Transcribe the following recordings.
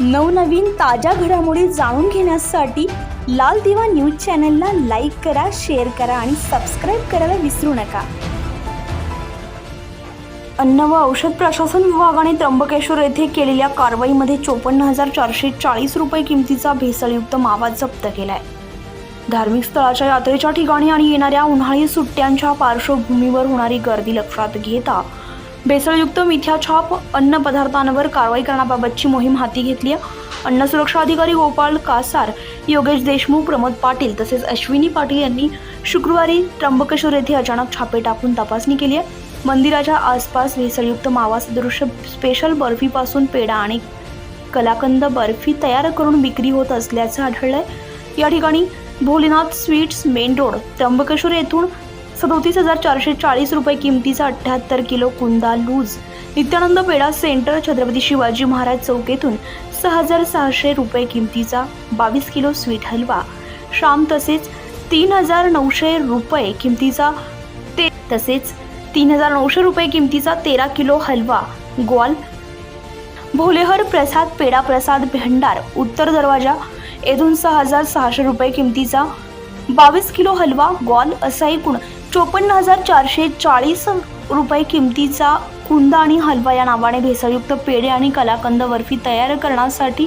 नवनवीन ताज्या घडामोडी जाणून घेण्यासाठी लाल दिवा न्यूज चॅनलला लाईक करा शेअर करा आणि सबस्क्राईब करायला विसरू नका. अन्न व औषध प्रशासन विभागाने त्र्यंबकेश्वर येथे केलेल्या कारवाईमध्ये चोपन्न हजार चारशे चाळीस रुपये किमतीचा भेसळयुक्त मावा जप्त केलाय. धार्मिक स्थळाच्या यात्रेच्या ठिकाणी आणि येणाऱ्या उन्हाळी सुट्ट्यांच्या पार्श्वभूमीवर होणारी गर्दी लक्षात घेता भेसळयुक्त मिथ्या छाप अन्न पदार्थांवर कारवाई करण्याबाबतची मोहीम हाती घेतली आहे. अन्न सुरक्षा अधिकारी गोपाळ कासार योगेश देशमुख प्रमोद पाटील तसेच अश्विनी पाटील यांनी शुक्रवारी त्र्यंबकेश्वर येथे अचानक छापे टाकून तपासणी केली आहे. मंदिराच्या आसपास भेसळयुक्त मावासदृश्य स्पेशल बर्फीपासून पेढा आणि कलाकंद बर्फी तयार करून विक्री होत असल्याचं आढळलंय. या ठिकाणी Bholenath sweets main road Trimbakeshwar येथून सदोतीस हजार चारशे चाळीस रुपये किमतीचा अठ्ठ्याहत्तर किलो कुंदा लूज. नित्यानंद पेढा सेंटर छत्रपती शिवाजी महाराज चौकेतून सहा हजार सहाशे रुपये किमतीचा बावीस किलो स्वीट हलवा. शाम तसेच तीन हजार नऊशे रुपये किमतीचा ते तसेच तीन हजार नऊशे रुपये किमतीचा तेरा किलो हलवा. ग्वाल भोलेहर प्रसाद पेढा प्रसाद भंडार उत्तर दरवाजा येथून सहा हजार सहाशे रुपये किमतीचा बावीस किलो हलवा. ग्वाल असा एकूण चोपन्न हजार चारशे चाळीस रुपये किमतीचा कुंदा आणि हलवा या नावाने भेसळयुक्त पेढे आणि कलाकंद बर्फी तयार करण्यासाठी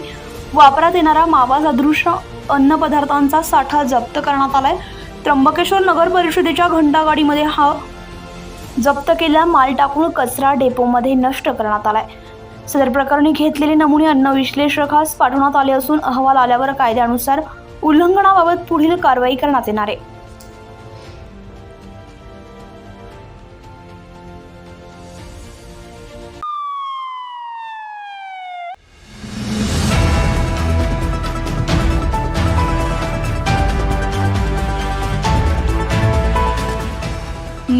वापरात येणारा मावा सदृश अन्न पदार्थांचा साठा जप्त करण्यात आलाय. त्र्यंबकेश्वर नगर परिषदेच्या घंटागाडीमध्ये हा जप्त केलेला माल टाकून कचरा डेपोमध्ये नष्ट करण्यात आलाय. सदर प्रकरणी घेतलेले नमुने अन्न विश्लेषकास पाठवण्यात आले असून अहवाल आल्यावर कायद्यानुसार उल्लंघनाबाबत पुढील कारवाई करण्यात येणार आहे.